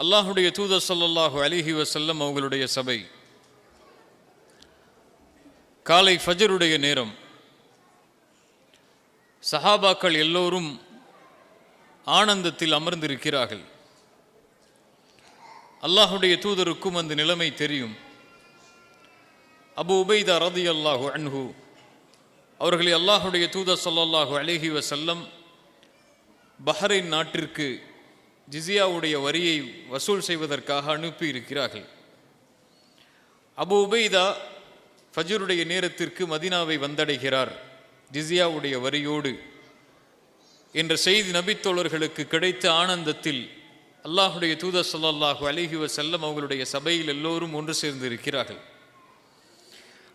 அல்லாஹுடைய தூதர் சல்லல்லாஹு அலிஹி வசல்லம் அவங்களுடைய சபை. காலை ஃபஜருடைய நேரம். சஹாபாக்கள் எல்லோரும் ஆனந்தத்தில் அமர்ந்திருக்கிறார்கள். அல்லாஹுடைய தூதருக்கும் அந்த நிலைமை தெரியும். அபு உபைதா ரதி அல்லாஹு அன்ஹு அவர்களை அல்லாஹுடைய தூதர் சொல்லல்லாஹு அலிஹி வசல்லம் பஹ்ரைன் நாட்டிற்கு ஜிசியாவுடைய வரியை வசூல் செய்வதற்காக அனுப்பி இருக்கிறார்கள் அபு உபைதா ஃபஜருடைய நேரத்திற்கு மதினாவை வந்தடைகிறார். ஜிசியாவுடைய வரியோடு என்ற செய்தி நபித்தோழர்களுக்கு கிடைத்த ஆனந்தத்தில் அல்லாஹுடைய தூத ஸல்லல்லாஹு அலைஹி வசல்லம் அவங்களுடைய சபையில் எல்லோரும் ஒன்று சேர்ந்து இருக்கிறார்கள்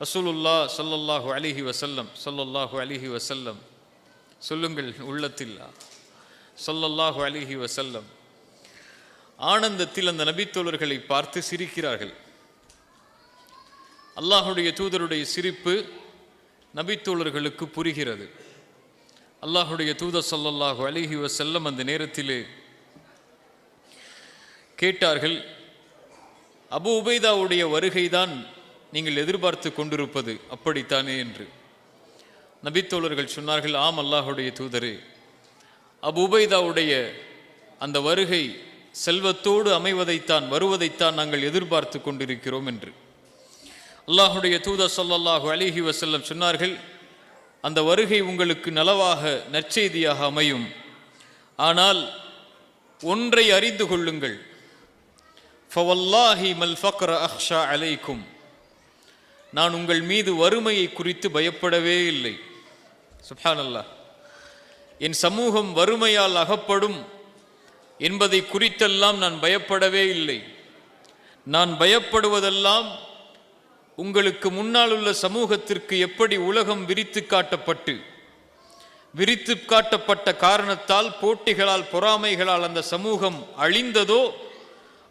சொல்லல்லாஹு அலிஹி அலைஹி சொல்லல்லாஹு அலிஹி வசல்லம் சொல்லுங்கள் உள்ளத்தில் சொல்லல்லாஹு அலிஹி வசல்லம் ஆனந்தத்தில் அந்த நபித்தோழர்களை பார்த்து சிரிக்கிறார்கள். அல்லாஹுடைய தூதருடைய சிரிப்பு நபித்தோழர்களுக்கு புரிகிறது. அல்லாஹுடைய தூதர் சொல்லல்லாஹு அழகி செல்லம் அந்த நேரத்திலே கேட்டார்கள் அபு உபைதாவுடைய வருகைதான் நீங்கள் எதிர்பார்த்து கொண்டிருப்பது அப்படித்தானே? என்று. நபித்தோழர்கள் சொன்னார்கள் ஆம் அல்லாஹுடைய தூதரே அபு உபைதாவுடைய அந்த வருகை செல்வத்தோடு அமைவதைத்தான் வருவதைத்தான் நாங்கள் எதிர்பார்த்து கொண்டிருக்கிறோம் என்று. அல்லாஹுடைய தூதர் சொல்லல்லாஹு அலிஹி வசல்லம் சொன்னார்கள் அந்த வருகை உங்களுக்கு நலவாக நற்செய்தியாக அமையும். ஆனால் ஒன்றை அறிந்து கொள்ளுங்கள். ஃபவல்லாஹி மல் ஃபக்ர அஹ்ஷா அலைக்கும். நான் உங்கள் மீது வறுமையை குறித்து பயப்படவே இல்லை. சுப்ஹானல்லாஹ். என் சமூகம் வறுமையால் அகப்படும் என்பதை குறித்தெல்லாம் நான் பயப்படவே இல்லை. நான் பயப்படுவதெல்லாம் உங்களுக்கு முன்னால் உள்ள சமூகத்திற்கு எப்படி உலகம் விரித்து காட்டப்பட்டு விரித்து காட்டப்பட்ட காரணத்தால் போட்டிகளால் பொறாமைகளால் அந்த சமூகம் அழிந்ததோ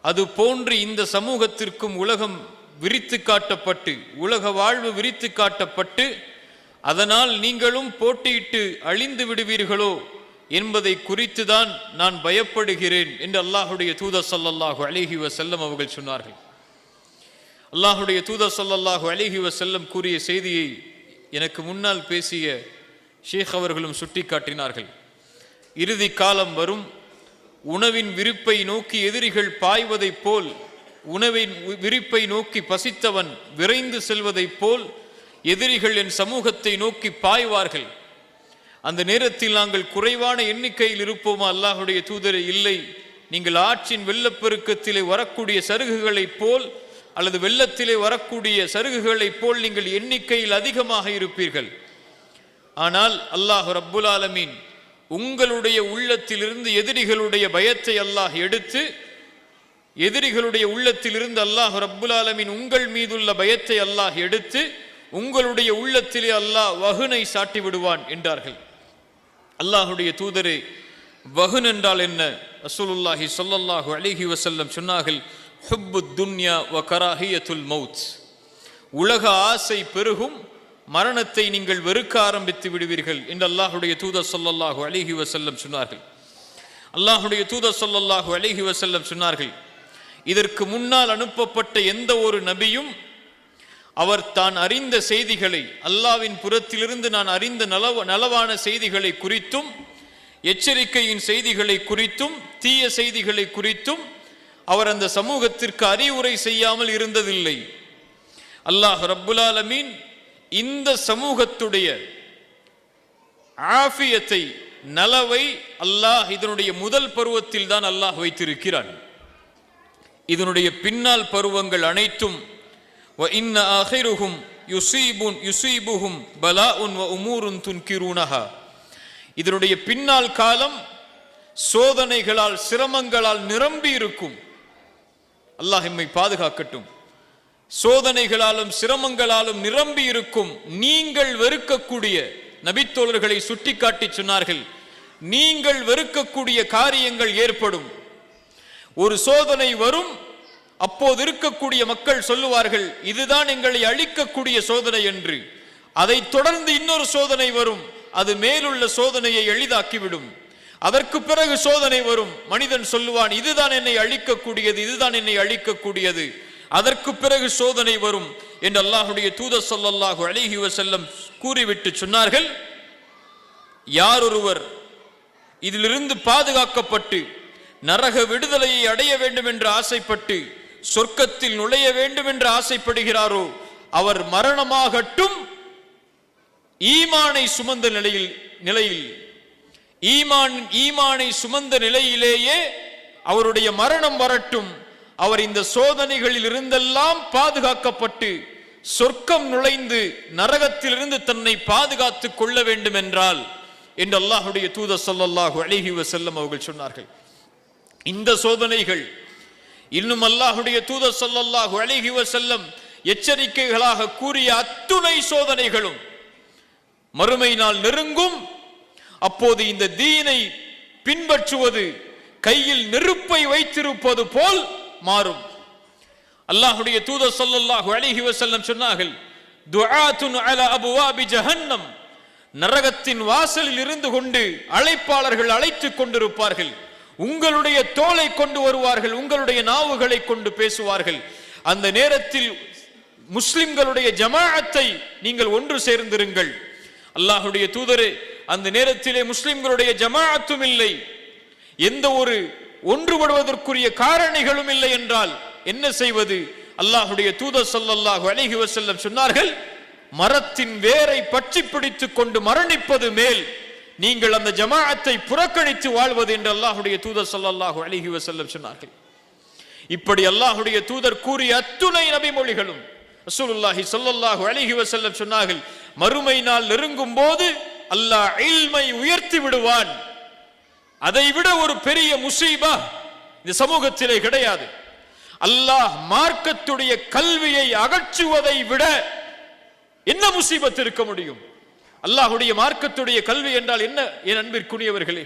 அது போன்று இந்த சமூகத்திற்கும் உலகம் விரித்து காட்டப்பட்டு உலக வாழ்வு விரித்து காட்டப்பட்டு அதனால் நீங்களும் போட்டியிட்டு அழிந்து விடுவீர்களோ என்பதை குறித்துதான் நான் பயப்படுகிறேன் என்று அல்லாஹுடைய தூத ஸல்லல்லாஹு அலைஹி வசல்லம் அவர்கள் சொன்னார்கள். அல்லாஹுடைய தூத ஸல்லல்லாஹு அலைஹி வசல்லம் கூறிய செய்தியை எனக்கு முன்னால் பேசிய ஷேக் அவர்களும் சுட்டிக்காட்டினார்கள். இறுதி காலம் வரும் உணவின் விருப்பை நோக்கி எதிரிகள் பாய்வதைப் போல் உணவின் விரிப்பை நோக்கி பசித்தவன் விரைந்து செல்வதைப் போல் எதிரிகள் என் சமூகத்தை நோக்கி பாய்வார்கள். அந்த நேரத்தில் நாங்கள் குறைவான எண்ணிக்கையில் இருப்போமா? அல்லாஹுடைய தூதரை இல்லை. நீங்கள் ஆற்றின் வெள்ளப்பெருக்கத்திலே வரக்கூடிய சருகுகளைப் போல் அல்லது வெள்ளத்திலே வரக்கூடிய சருகுகளைப் போல் நீங்கள் எண்ணிக்கையில் அதிகமாக இருப்பீர்கள். ஆனால் அல்லாஹ் ரப்புல் ஆலமீன் உங்களுடைய உள்ளத்திலிருந்து எதிரிகளுடைய பயத்தை அல்லாஹ் எடுத்து எதிரிகளுடைய உள்ளத்திலிருந்து அல்லாஹ் ரப்புல் ஆலமீன் உங்கள் மீதுள்ள பயத்தை அல்லாஹ் எடுத்து உங்களுடைய உள்ளத்திலே அல்லாஹ் வகுனை சாட்டி விடுவான் என்றார்கள். அல்லாஹுடைய தூதரே வகுன் என்றால் என்ன? ரசூலுல்லாஹி சொல்லல்லாஹு அலிஹி வசல்லம் சொன்னார்கள் ஹுப்பு துன்யா வ கராஹியத்துல் மௌத். உலக ஆசை பெருகும் மரணத்தை நீங்கள் வெறுக்க ஆரம்பித்து விடுவீர்கள் என்று அல்லாஹுடைய தூதர் சொல்லல்லாஹு அலிஹி வசல்லம் சொன்னார்கள். அல்லாஹுடைய தூதர் சொல்லல்லாஹு அலிஹி வசல்லம் சொன்னார்கள் இதற்கு முன்னால் அனுப்பப்பட்ட எந்த ஒரு நபியும் அவர் தான் அறிந்த செய்திகளை அல்லாவின் புறத்திலிருந்து நான் அறிந்த நலவ நலவான செய்திகளை குறித்தும் எச்சரிக்கையின் செய்திகளை குறித்தும் தீய செய்திகளை குறித்தும் அவர் அந்த சமூகத்திற்கு அறிவுரை செய்யாமல் இருந்ததில்லை. அல்லாஹ் ரப்புலாலமீன் இந்த சமூகத்துடைய ஆஃபியத்தை நலவை அல்லாஹ் இதனுடைய முதல் பருவத்தில் தான் அல்லாஹ் வைத்திருக்கிறான். இதனுடைய பின்னால் பருவங்கள் அனைத்தும் வ இன்ன ஆஹிருஹும் யுசீபுன் யுசீபுஹும் பலாஉன் வ உமூருன் துன்கிரூனஹா இதனுடைய பின்னால் காலம் சோதனைகளால் சிரமங்களால் நிரம்பி இருக்கும். அல்லாஹ் எம்மை பாதுகாக்கட்டும். சோதனைகளாலும் சிரமங்களாலும் நிரம்பி இருக்கும். நீங்கள் வெறுக்கக்கூடிய நபித்தோழர்களை சுட்டிக்காட்டி சொன்னார்கள் நீங்கள் வெறுக்கக்கூடிய காரியங்கள் ஏற்படும். ஒரு சோதனை வரும் அப்போது இருக்கக்கூடிய மக்கள் சொல்லுவார்கள் இதுதான் எங்களை அழிக்கக்கூடிய சோதனை என்று. அதை தொடர்ந்து இன்னொரு சோதனை வரும். அது மேலுள்ள சோதனையை எளிதாக்கிவிடும். அதற்கு பிறகு சோதனை வரும். மனிதன் சொல்லுவான் இதுதான் என்னை அழிக்கக்கூடியது இதுதான் என்னை அழிக்கக்கூடியது. அதற்கு பிறகு சோதனை வரும் என்று அல்லாஹுடைய தூத ஸல்லல்லாஹு அழகி செல்லம் கூறிவிட்டு சொன்னார்கள் யார் ஒருவர் இதிலிருந்து பாதுகாக்கப்பட்டு நரக விடுதலையை அடைய வேண்டும் என்று ஆசைப்பட்டு சொர்க்கத்தில் நுழைய வேண்டும் என்று ஆசைப்படுகிறாரோ அவர் மரணமாகட்டும் ஈமானை சுமந்த நிலையில் நிலையில் ஈமான் ஈமானை சுமந்த நிலையிலேயே அவருடைய மரணம் வரட்டும். அவர் இந்த சோதனைகளில் இருந்தெல்லாம் பாதுகாக்கப்பட்டு சொர்க்கம் நுழைந்து நரகத்திலிருந்து தன்னை பாதுகாத்துக் கொள்ள வேண்டும் என்றால் என்று அல்லாஹுடைய தூத ஸல்லல்லாஹு அழகி வஸல்லம் அவர்கள் சொன்னார்கள். இந்த சோதனைகள் இன்னும் அல்லாஹுடைய தூத சொல்லல்லாஹு அழகி செல்லம் எச்சரிக்கைகளாக கூறிய அத்துணை சோதனைகளும் மறுமை நாள் நெருங்கும். அப்போது இந்த தீனை பின்பற்றுவது கையில் நெருப்பை வைத்திருப்பது போல் மாறும். அல்லாஹுடைய தூத சொல்லல்லாஹு அழகி வசல்லம் சொன்னார்கள் துஆத்துன் அலா அபுவாபி ஜஹன்னம். நரகத்தின் வாசலில் இருந்து கொண்டு அழைப்பாளர்கள் அழைத்துக் கொண்டிருப்பார்கள். உங்களுடைய தோலை கொண்டு வருவார்கள் உங்களுடைய நாவுகளை கொண்டு பேசுவார்கள். அந்த நேரத்தில் முஸ்லிம்களுடைய ஜமாஅத்தை நீங்கள் ஒன்று சேர்ந்திருங்கள். அல்லாஹுடைய தூதரே அந்த நேரத்திலே முஸ்லிம்களுடைய ஜமாஅத்தும் இல்லை. எந்த ஒரு ஒன்றுபடுவதற்குரிய காரணிகளும் இல்லை என்றால் என்ன செய்வது? அல்லாஹுடைய தூதர் சொல்லல்லாஹு அழகி வசல்லம் சொன்னார்கள் மரத்தின் வேரை பற்றி பிடித்துக் கொண்டு மரணிப்பது மேல் நீங்கள் அந்த ஜமாஅத்தை புறக்கணித்து வாழ்வது என்று அல்லாஹுடைய தூதர் சல்லாஹூ அலிஹி வசல்லம் சொன்னார்கள். இப்படி அல்லாஹுடைய தூதர் கூறிய அத்துணை நபிமொழிகளும் ரசூலுல்லாஹி சொல்லல்லாஹு அலிஹி வசல்லம் சொன்னார்கள் மறுமை நாள் நெருங்கும் போது அல்லாஹ் இல்மை உயர்த்தி விடுவான். அதை விட ஒரு பெரிய முசீபா இந்த சமூகத்திலே கிடையாது. அல்லாஹ் மார்க்கத்துடைய கல்வியை அகற்றுவதை விட என்ன முசீபத் இருக்க முடியும்? அல்லாஹுடைய மார்க்கத்துடைய கல்வி என்றால் என்ன என் அன்பிற்குரியவர்களே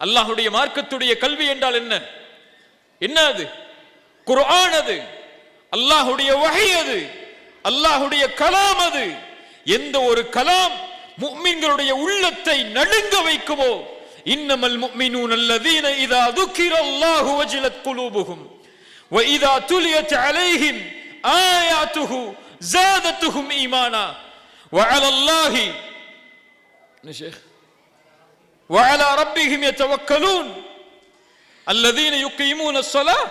அல்லாஹுடைய மார்க்கத்துடைய கல்வி என்றால் என்ன என்ன அது குர்ஆன் அது அல்லாஹுடைய வகை அது அல்லாஹுடைய கலாம் அது எந்த ஒரு கலாம் முஃமின்களுடைய உள்ளத்தை நடுங்க வைக்குமோ இன்னமல் முஃமினூன் அல்லதீன இதா துக்கிர அல்லாஹு வஜிலத் குலூபுஹும் وإذا تليت عليهم آياته زادتهم إيمانا وعلى الله يا شيخ وعلى ربهم يتوكلون الذين يقيمون الصلاة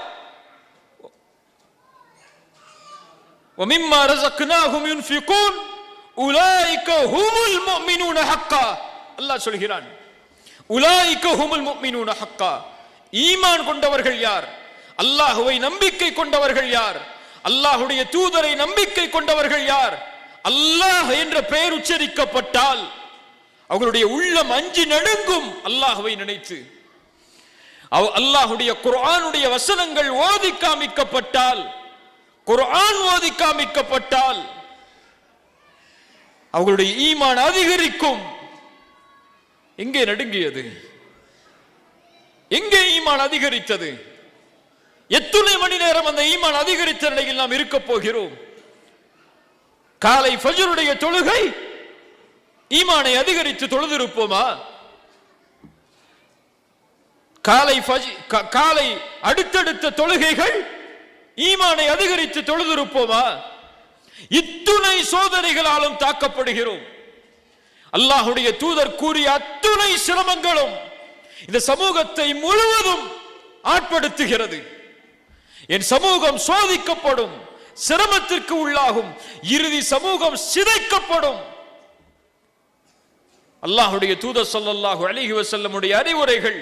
ومما رزقناهم ينفقون أولئك هم المؤمنون حقا الله சொல்கிறான் உலாய்க்க ஹுமுல் முஃமினூன ஹக்கா ஈமான் கொண்டவர்கள் யார் அல்லாஹுவை நம்பிக்கை கொண்டவர்கள் யார் அல்லாஹுடைய தூதரை நம்பிக்கை கொண்டவர்கள் யார் அல்லாஹ் என்ற பெயர் உச்சரிக்கப்பட்டால் அவர்களுடைய உள்ளம் அஞ்சு நடுங்கும் அல்லாஹுவை நினைத்து. அவ்- அல்லாஹுடைய குர்ஆனுடைய வசனங்கள் ஓதி காமிக்கப்பட்டால் குர்ஆன் ஓதி காமிக்கப்பட்டால் அவர்களுடைய ஈமான் அதிகரிக்கும். எங்கே நடுங்கியது? எங்கே ஈமான் அதிகரித்தது? எத்துணை மணி நேரம் அந்த ஈமான் அதிகரித்த நிலையில் நாம் இருக்க போகிறோம். காலை ஃபஜ்ருடைய தொழுகை ஈமானை அதிகரித்து தொழுதிருப்போமா? காலை காலை அடுத்தடுத்த தொழுகைகள் ஈமானை அதிகரித்து தொழுதிருப்போமா? இத்துணை சோதனைகளாலும் தாக்கப்படுகிறோம். அல்லாஹுடைய தூதர் கூறிய அத்துணை சிரமங்களும் இந்த சமூகத்தை முழுவதும் ஆட்படுத்துகிறது. என் சமூகம் சோதிக்கப்படும் சிரமத்திற்கு உள்ளாகும் இறுதி சமூகம் சிதைக்கப்படும். அல்லாஹுடைய தூத சொல்லல்லாஹு அலைஹி வசல்லமுடைய அறிவுரைகள்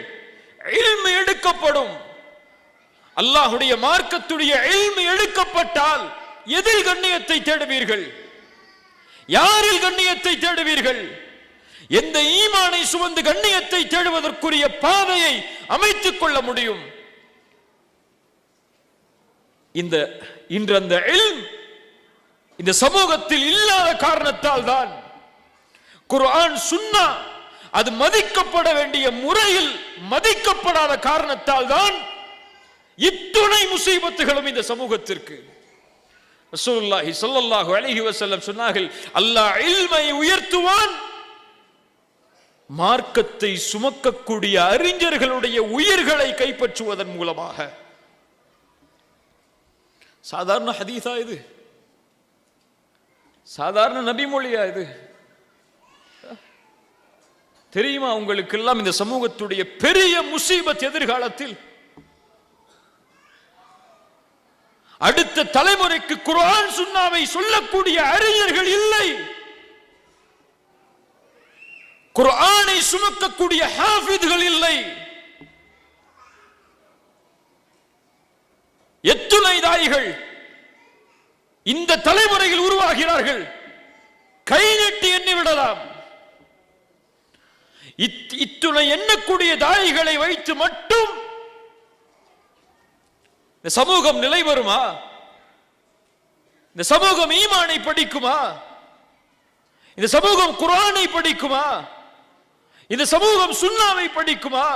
இல்மு எடுக்கப்படும். அல்லாஹுடைய மார்க்கத்துடைய எல்மு எடுக்கப்பட்டால் எதில் கண்ணியத்தை தேடுவீர்கள்? யாரில் கண்ணியத்தை தேடுவீர்கள்? எந்த ஈமானை சுமந்து கண்ணியத்தை தேடுவதற்குரிய பாதையை அமைத்துக் கொள்ள முடியும். இந்த இன்று அந்த எல்ம் இந்த சமூகத்தில் இல்லாத காரணத்தால் தான் குர்ஆன் சுன்னா அது மதிக்கப்பட வேண்டிய முறையில் மதிக்கப்படாத காரணத்தால் தான் இத்துணை முசீபத்துகளும் இந்த சமூகத்திற்கு. ரசூலுல்லாஹி ஸல்லல்லாஹு அலைஹி வஸல்லம் சொன்னார்கள் அல்லாஹ் இல்மை உயர்த்துவான் மார்க்கத்தை சுமக்கக்கூடிய அறிஞர்களுடைய உயிர்களை கைப்பற்றுவதன் மூலமாக. சாதாரண ஹதீஸா இது? சாதாரண நபிமொழியா இது? தெரியுமா உங்களுக்கு எல்லாம் இந்த சமூகத்துடைய பெரிய முசீபத் எதிர்காலத்தில்? அடுத்த தலைமுறைக்கு குர்ஆன் சுன்னாவை சொல்லக்கூடிய அறிஞர்கள் இல்லை. குர்ஆனை சுமக்கக்கூடிய ஹாஃபிதுகள் இல்லை. எத்துணை தாய்கள் இந்த தலைமுறையில் உருவாகிறார்கள். கை நட்டி எண்ணி விடலாம். இத்துணை எண்ணக்கூடிய தாய்களை வைத்து மட்டும் இந்த சமூகம் நிலை வருமா? இந்த சமூகம் ஈமானை படிக்குமா? இந்த சமூகம் குரானை படிக்குமா? இந்த சமூகம் சுண்ணாவை படிக்குமா?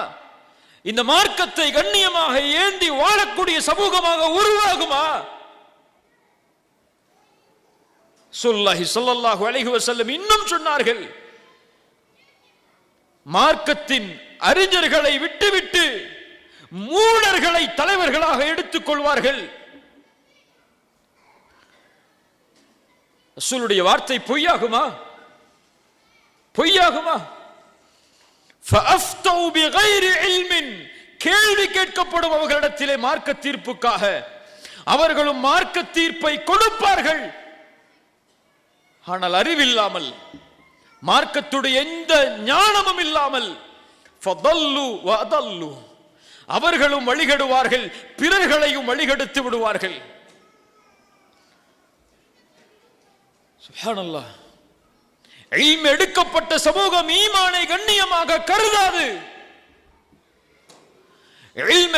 இந்த மார்க்கத்தை கண்ணியமாக ஏந்தி வாழக்கூடிய சமூகமாக உருவாகுமா? சொல்லாஹி சொல்லல்லாஹு அலைஹி செல்லும் இன்னும் சொன்னார்கள் மார்க்கத்தின் அறிஞர்களை விட்டுவிட்டு மூடர்களை தலைவர்களாக எடுத்துக் கொள்வார்கள் ரசூலுடைய வார்த்தை பொய்யாகுமா? பொய்யாகுமா? கேள்வி கேட்கப்படும் அவர்களிடத்திலே மார்க்க தீர்ப்புக்காக. அவர்களும் மார்க்க தீர்ப்பை கொடுப்பார்கள். ஆனால் அறிவில்லாமல் மார்க்கத்துடைய எந்த ஞானமும் இல்லாமல் அவர்களும் வழிகடுவார்கள் பிறர்களையும் வழிகெடுத்து விடுவார்கள். எடுக்கப்பட்ட சமூகம் ஈமானை கண்ணியமாக கருதாது.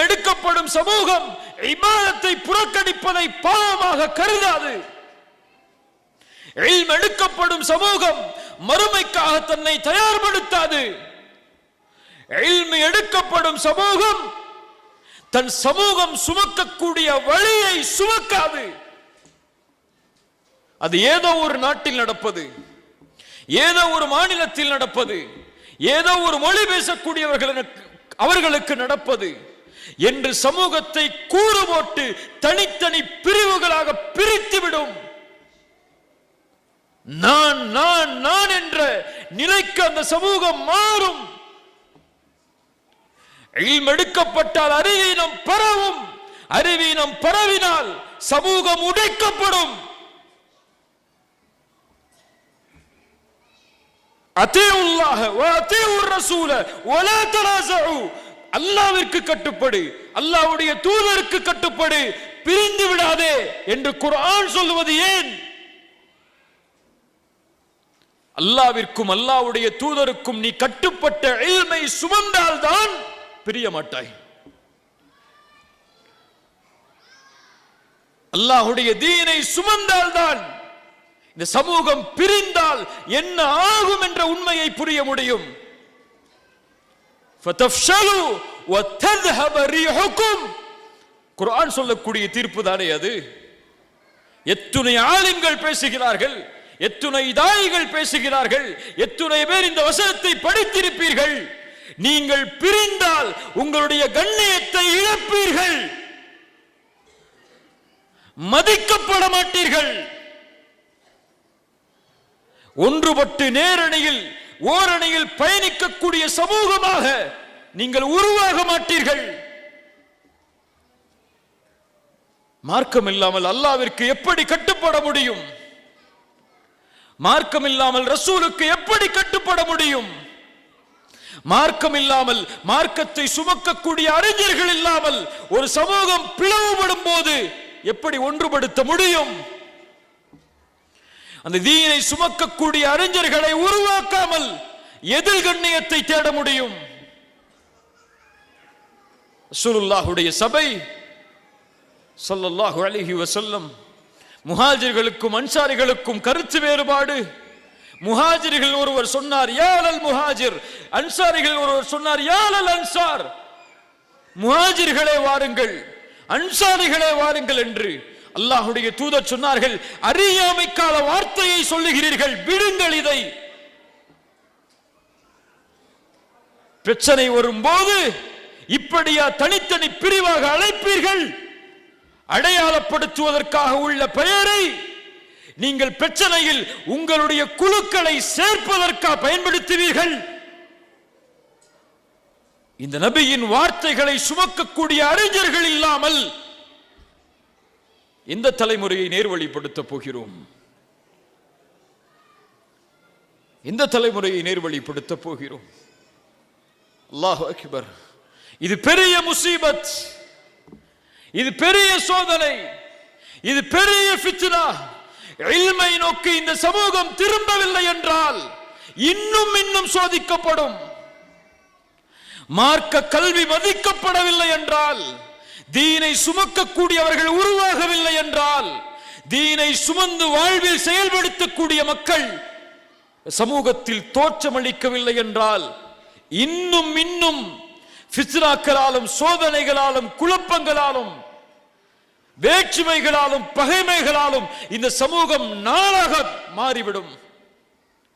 எடுக்கப்படும் சமூகம் இமானத்தை புறக்கணிப்பதை பாவமாக கருதாது. எடுக்கப்படும் சமூகம் மறுமைக்காக தன்னை தயார்படுத்தாது. எல்மை எடுக்கப்படும் சமூகம் தன் சமூகம் சுமக்கக்கூடிய வழியை சுமக்காது. அது ஏதோ ஒரு நாட்டில் நடப்பது ஏதோ ஒரு மாநிலத்தில் நடப்பது ஏதோ ஒரு மொழி பேசக்கூடியவர்களுக்கு அவர்களுக்கு நடப்பது என்று சமூகத்தை கூறு போட்டு தனித்தனி பிரிவுகளாக பிரித்துவிடும். நான் நான் நான் என்ற நிலைக்கு அந்த சமூகம் மாறும். எடுக்கப்பட்டால் அறிவீனம் பரவும். அறிவீனம் பரவினால் சமூகம் உடைக்கப்படும். அல்லாவிற்கு கட்டுப்படு. அல்லாவுடைய தூதருக்கு கட்டுப்படு. பிரிந்து விடாதே என்று குரான் சொல்லுவது ஏன்? அல்லாவிற்கும் அல்லாவுடைய தூதருக்கும் நீ கட்டுப்பட்ட இல்மை சுமந்தால் தான் பிரிய மாட்டாய் அல்லாஹுடைய தீனை சுமந்தால்தான் இந்த சமூகம் பிரிந்தால் என்ன ஆகும் என்ற உண்மையை புரிய முடியும். குரான் சொல்லக்கூடிய தீர்ப்பு தானே அது? எத்துணை ஆளுங்கள் பேசுகிறார்கள். எத்துணை தாய்கள் பேசுகிறார்கள். எத்துணை பேர் இந்த வசனத்தை படித்திருப்பீர்கள். நீங்கள் பிரிந்தால் உங்களுடைய கண்ணியத்தை இழப்பீர்கள். மதிக்கப்பட மாட்டீர்கள். ஒன்றுபட்டு நேரணியில் ஓரணியில் பயணிக்கக்கூடிய சமூகமாக நீங்கள் உருவாக மாட்டீர்கள். மார்க்கம் இல்லாமல் அல்லாவிற்கு எப்படி கட்டுப்பட முடியும்? மார்க்கம் இல்லாமல் ரசூலுக்கு எப்படி கட்டுப்பட முடியும்? மார்க்கம் இல்லாமல் மார்க்கத்தை சுமக்கக்கூடிய அறிஞர்கள் இல்லாமல் ஒரு சமூகம் பிளவுபடும் போது எப்படி ஒன்றுபடுத்த முடியும்? அந்த தீயினை சுமக்கக்கூடிய அறிஞர்களை உருவாக்காமல் எதில் கண்ணியத்தை தேட முடியும்? சுருல்லாஹுடைய சபை சொல்லல்லாஹு அலைஹி வசல்லம் முஹாஜிர்களுக்கும் அன்சாரிகளுக்கும் கருத்து வேறுபாடு. முஹாஜிர்கள் ஒருவர் சொன்னார் யாழல் முஹாஜிர். அன்சாரிகள் ஒருவர் சொன்னார் யாழல் அன்சார். முஹாஜிர்களே வாருங்கள் அன்சாரிகளே வாருங்கள் என்று அல்லாஹுடைய தூதர் சொன்னார்கள். அறியாமைக்கால வார்த்தையை சொல்லுகிறீர்கள் விடுங்கள் இதை. பிரச்சனை வரும்போது இப்படியா தனித்தனி பிரிவாக அழைப்பீர்கள்? அடையாளப்படுத்துவதற்காக உள்ள பெயரை நீங்கள் பிரச்சனையில் உங்களுடைய குழுக்களை சேர்ப்பதற்காக பயன்படுத்துவீர்கள்? இந்த நபியின் வார்த்தைகளை சுமக்கக்கூடிய அறிஞர்கள் இல்லாமல் இந்த தலைமுறையை நேர்வழிப்படுத்த போகிறோம். இந்த தலைமுறையை நேர்வழிப்படுத்த போகிறோம். அல்லாஹ் அக்பர். இது பெரிய முசீபத். இது பெரிய சோதனை. இது பெரிய ஃபித்னா. இல்மை நோக்கி இந்த சமூகம் திரும்பவில்லை என்றால் இன்னும் இன்னும் சோதிக்கப்படும். மார்க்க கல்வி மதிக்கப்படவில்லை என்றால் தீனை சுமக்கக்கூடியவர்கள் உருவாகவில்லை என்றால் தீனை சுமந்து வாழ்வில் செயல்படுத்தக்கூடிய மக்கள் சமூகத்தில் தோற்றமளிக்கவில்லை என்றால் இன்னும் இன்னும் ஃபித்னாக்களாலும் சோதனைகளாலும் குழப்பங்களாலும் வேற்றுமைகளாலும் பகைமைகளாலும் இந்த சமூகம் நாளாக மாறிவிடும்.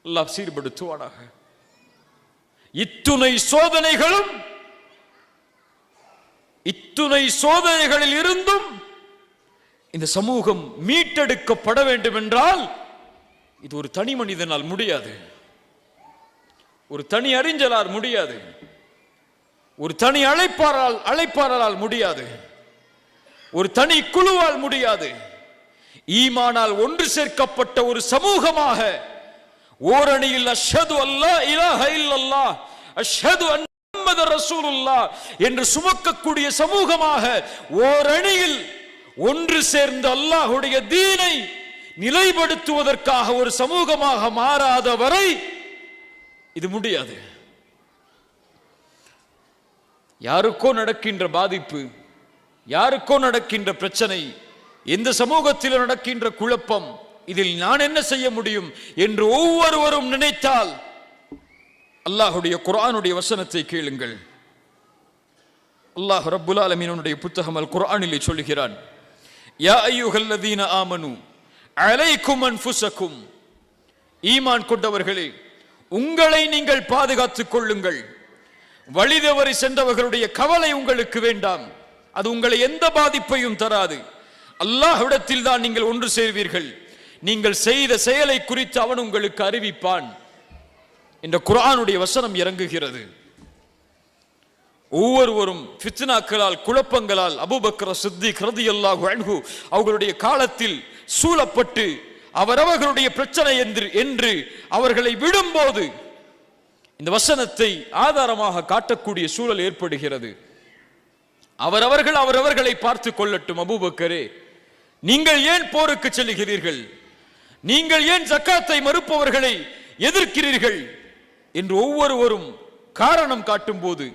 சீர்படுத்துவானாக. இத்துணை சோதனைகளும் இத்துணை சோதனைகளில் இருந்தும் இந்த சமூகம் மீட்டெடுக்கப்பட வேண்டும் என்றால் இது ஒரு தனி மனிதனால் முடியாது. ஒரு தனி அறிஞரால் முடியாது. ஒரு தனி அழைப்பாரால் அழைப்பாரால் முடியாது. ஒரு தனி குழுவால் முடியாது. ஈமானால் ஒன்று சேர்க்கப்பட்ட ஒரு சமூகமாக ஓரணியில் அஷது அல்லா இலாஹ இல்லல்லாஹ் அஷது அன்மத ரசூலுல்லா என்று சுமக்கக்கூடிய சமூகமாக ஓரணியில் ஒன்று சேர்ந்து அல்லாஹுடைய தீனை நிலைப்படுத்துவதற்காக ஒரு சமூகமாக மாறாத வரை இது முடியாது. யாருக்கோ நடக்கின்ற பாதிப்பு யாருக்கோ நடக்கின்ற பிரச்சனை எந்த சமூகத்தில் நடக்கின்ற குழப்பம் இதில் நான் என்ன செய்ய முடியும் என்று ஒவ்வொருவரும் நினைத்தால் அல்லாஹுடைய குரானுடைய வசனத்தை கேளுங்கள். அல்லாஹ் ரப்புல் ஆலமீனுடைய புத்தகம் அல் குரானிலே சொல்கிறான் யா ஐயுஹல்லதீன ஆமனு அலைக்கும் அன்புசக்கும் ஈமான் கொண்டவர்களே உங்களை நீங்கள் பாதுகாத்துக் கொள்ளுங்கள். வழிதவறி சென்றவர்களுடைய கவலை உங்களுக்கு வேண்டாம். அது உங்களை எந்த பாதிப்பையும் தராது. அல்லாஹ்விடத்தில் தான் நீங்கள் ஒன்று சேர்வீர்கள். நீங்கள் செய்த செயலை குறித்து அவன் உங்களுக்கு அறிவிப்பான். என்ற குரானுடைய வசனம் இறங்குகிறது. ஒவ்வொருவரும் ஃபித்னாக்களால் குழப்பங்களால் அபுபக்கர சித்தி கிருதி அல்லாஹ் அன்ஹு அவர்களுடைய காலத்தில் சூழப்பட்டு அவரவர்களுடைய பிரச்சனை என்று என்று அவர்களை விடும்போது இந்த வசனத்தை ஆதாரமாக காட்டக்கூடிய சூழல் ஏற்படுகிறது. அவரவர்கள் அவரவர்களை பார்த்து கொள்ளட்டும் அபூபக்கரே. நீங்கள் ஏன் போருக்கு செல்லுகிறீர்கள்? நீங்கள் ஏன் ஜக்காத்தை மறுப்பவர்களை எதிர்க்கிறீர்கள்? என்று ஒவ்வொருவரும் காரணம் காட்டும் போது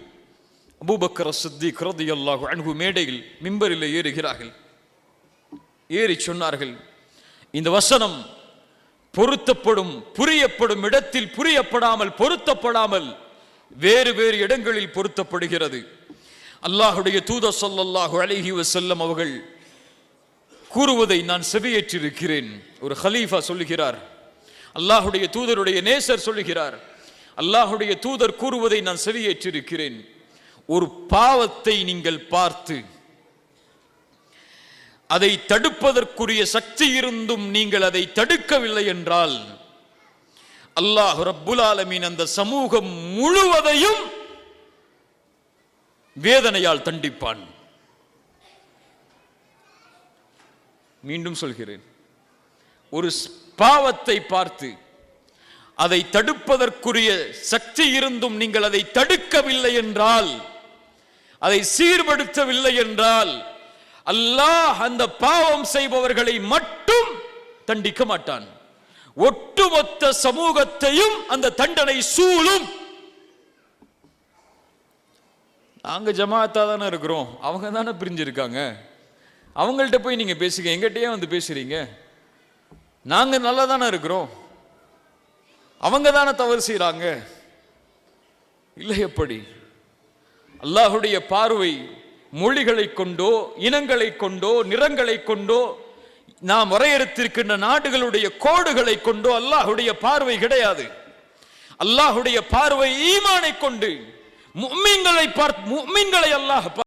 சித்தி கிரோதையல்ல ரதியல்லாஹு அன்பு மேடையில் மிம்பரில் ஏறுகிறார்கள். ஏறி சொன்னார்கள் இந்த வசனம் பொருத்தப்படும் புரியப்படும் இடத்தில் புரியப்படாமல் பொருத்தப்படாமல் வேறு வேறு இடங்களில் பொருத்தப்படுகிறது. அல்லாஹுடைய தூத சொல்லல்லாஹு அழகி செல்லும் அவர்கள் கூறுவதை நான் செவியேற்றிருக்கிறேன். ஒரு ஹலீஃபா சொல்லுகிறார். அல்லாஹுடைய தூதருடைய நேசர் சொல்லுகிறார். அல்லாஹுடைய தூதர் கூறுவதை நான் செவியேற்றிருக்கிறேன். ஒரு பாவத்தை நீங்கள் பார்த்து அதை தடுப்பதற்குரிய சக்தி இருந்தும் நீங்கள் அதை தடுக்கவில்லை என்றால் அல்லாஹ் ரப்புல் ஆலமீன் அந்த சமூகம் முழுவதையும் வேதனையால் தண்டிப்பான். மீண்டும் சொல்கிறேன். ஒரு பாவத்தை பார்த்து அதை தடுப்பதற்குரிய சக்தி இருந்தும் நீங்கள் அதை தடுக்கவில்லை என்றால் அதை சீர்படுத்தவில்லை என்றால் அல்லாஹ் அந்த பாவம் செய்பவர்களை மட்டும் தண்டிக்க மாட்டான். ஒட்டுமொத்த சமூகத்தையும் அந்த தண்டனை சூழும். நாங்கள் ஜமாத்தாக தானே இருக்கிறோம். அவங்க தானே பிரிஞ்சிருக்காங்க. அவங்கள்ட்ட போய் நீங்கள் பேசுங்க. எங்கிட்டயே வந்து பேசுகிறீங்க நாங்கள் நல்லா தானே இருக்கிறோம். அவங்க தானே தவறு செய்கிறாங்க இல்லை எப்படி? அல்லாஹுடைய பார்வை மொழிகளை கொண்டோ இனங்களை கொண்டோ நிறங்களை கொண்டோ நாம் வரையறுத்திருக்கின்ற நாடுகளுடைய கோடுகளை கொண்டோ அல்லாஹுடைய பார்வை கிடையாது. அல்லாஹுடைய பார்வை ஈமானை கொண்டு முக்மீன்களை பார்த்து முக்மீன்களை அல்லாஹ்